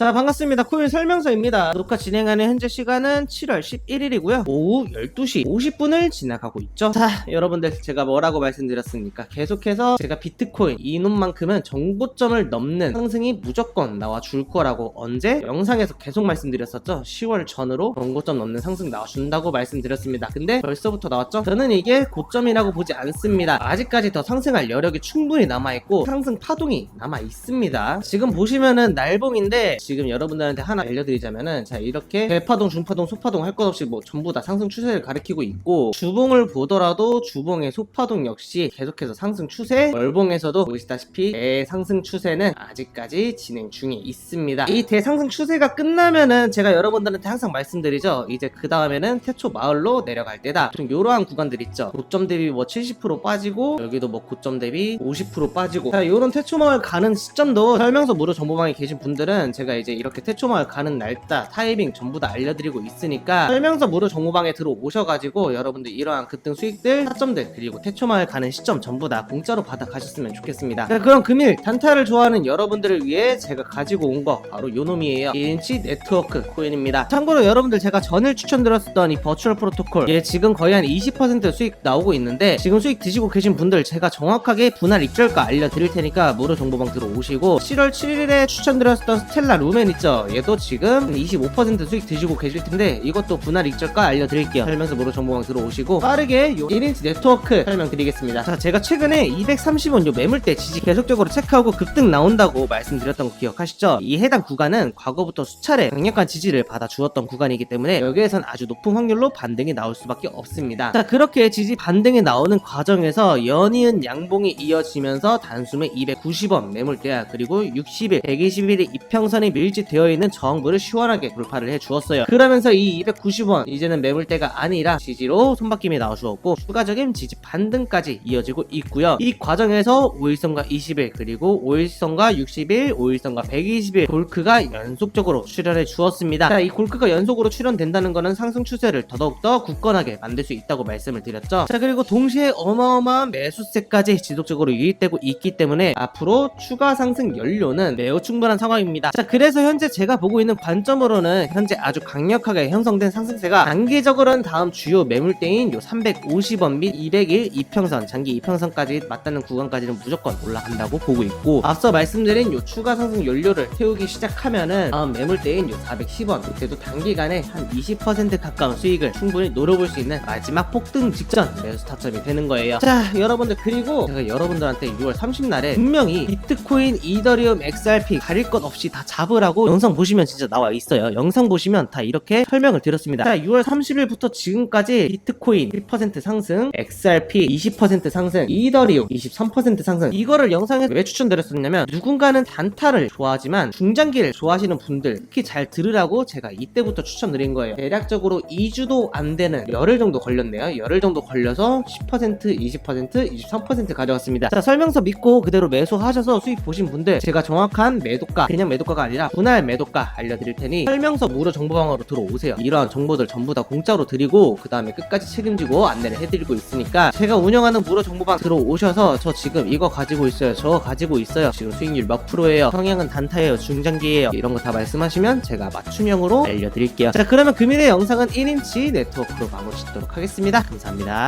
자 반갑습니다. 코인 설명서입니다. 녹화 진행하는 현재 시간은 7월 11일이고요. 오후 12시 50분을 지나가고 있죠. 자 여러분들 제가 뭐라고 말씀드렸습니까? 계속해서 제가 비트코인 이놈만큼은 정고점을 넘는 상승이 무조건 나와 줄 거라고 언제 영상에서 계속 말씀드렸었죠. 10월 전으로 정고점 넘는 상승 나와준다고 말씀드렸습니다. 근데 벌써부터 나왔죠? 저는 이게 고점이라고 보지 않습니다. 아직까지 더 상승할 여력이 충분히 남아있고 상승 파동이 남아있습니다. 지금 보시면은 날봉인데 지금 여러분들한테 하나 알려드리자면은 자 이렇게 대파동, 중파동, 소파동 할 것 없이 뭐 전부 다 상승 추세를 가리키고 있고 주봉을 보더라도 주봉의 소파동 역시 계속해서 상승 추세 월봉에서도 보시다시피 대상승 추세는 아직까지 진행 중에 있습니다. 이 대상승 추세가 끝나면은 제가 여러분들한테 항상 말씀드리죠. 이제 그 다음에는 태초 마을로 내려갈 때다. 좀 이러한 구간들 있죠. 고점 대비 뭐 70% 빠지고 여기도 뭐 고점 대비 50% 빠지고. 자 요런 태초 마을 가는 시점도 설명서 무료 정보방에 계신 분들은 제가 이제 이렇게 태초마을 가는 날짜 타이밍 전부 다 알려드리고 있으니까 설명서 무료 정보방에 들어오셔가지고 여러분들 이러한 급등 수익들 타점들 그리고 태초마을 가는 시점 전부 다 공짜로 받아 가셨으면 좋겠습니다. 자, 그럼 금일 단타를 좋아하는 여러분들을 위해 제가 가지고 온 거 바로 요놈이에요. 1인치 네트워크 코인입니다. 참고로 여러분들 제가 전일 추천드렸었던 이 버추얼 프로토콜 얘 지금 거의 한 20% 수익 나오고 있는데 지금 수익 드시고 계신 분들 제가 정확하게 분할 익절가 알려드릴 테니까 무료 정보방 들어오시고 7월 7일에 추천드렸었던 스텔라 루멘 있죠. 얘도 지금 25% 수익 드시고 계실 텐데 이것도 분할 익절가 알려드릴게요. 설명서 무료 정보방 들어오시고 빠르게 요 1인치 네트워크 설명드리겠습니다. 자 제가 최근에 230원 요 매물대 지지 계속적으로 체크하고 급등 나온다고 말씀드렸던 거 기억하시죠? 이 해당 구간은 과거부터 수차례 강력한 지지를 받아 주었던 구간이기 때문에 여기에선 아주 높은 확률로 반등이 나올 수밖에 없습니다. 자 그렇게 지지 반등이 나오는 과정에서 연이은 양봉이 이어지면서 단숨에 290원 매물대야 그리고 60일 120일의 이평선이 밀집되어 있는 저항부를 시원하게 돌파를 해 주었어요. 그러면서 이 290원 이제는 매물대가 아니라 지지로 손바뀜이 나와 주었고 추가적인 지지 반등까지 이어지고 있고요. 이 과정에서 5일선과 20일 그리고 5일선과 60일 5일선과 120일 골크가 연속적으로 출현해 주었습니다. 자, 이 골크가 연속으로 출현된다는 것은 상승 추세를 더더욱더 굳건하게 만들 수 있다고 말씀을 드렸죠. 자 그리고 동시에 어마어마한 매수세까지 지속적으로 유입되고 있기 때문에 앞으로 추가 상승 연료는 매우 충분한 상황입니다. 자 그래서 현재 제가 보고 있는 관점으로는 현재 아주 강력하게 형성된 상승세가 단기적으로는 다음 주요 매물대인 요 350원 및 200일 이평선 장기 이평선까지 맞닿는 구간까지는 무조건 올라간다고 보고 있고 앞서 말씀드린 요 추가 상승 연료를 태우기 시작하면은 다음 매물대인 요 410원 이때도 단기간에 한 20% 가까운 수익을 충분히 노려볼 수 있는 마지막 폭등 직전 매수 타점이 되는 거예요. 자 여러분들 그리고 제가 여러분들한테 6월 30날에 분명히 비트코인 이더리움 XRP 가릴 것 없이 다 잡 으라고 영상 보시면 진짜 나와 있어요. 영상 보시면 다 이렇게 설명을 드렸습니다. 자 6월 30일부터 지금까지 비트코인 1% 상승 XRP 20% 상승 이더리움 23% 상승. 이거를 영상에서 왜 추천드렸었냐면 누군가는 단타를 좋아하지만 중장기를 좋아하시는 분들 특히 잘 들으라고 제가 이때부터 추천드린 거예요. 대략적으로 2주도 안 되는 열흘 정도 걸렸네요. 열흘 정도 걸려서 10% 20% 23% 가져갔습니다. 자 설명서 믿고 그대로 매수하셔서 수익 보신 분들 제가 정확한 매도가 그냥 매도가가 아니라 분할 매도가 알려드릴 테니 설명서 무료 정보방으로 들어오세요. 이러한 정보들 전부 다 공짜로 드리고 그 다음에 끝까지 책임지고 안내를 해드리고 있으니까 제가 운영하는 무료 정보방 들어오셔서 저 지금 이거 가지고 있어요 저 가지고 있어요. 지금 수익률 몇 프로예요? 성향은 단타예요 중장기예요? 이런 거 다 말씀하시면 제가 맞춤형으로 알려드릴게요. 자 그러면 금일의 영상은 1인치 네트워크로 마무리 짓도록 하겠습니다. 감사합니다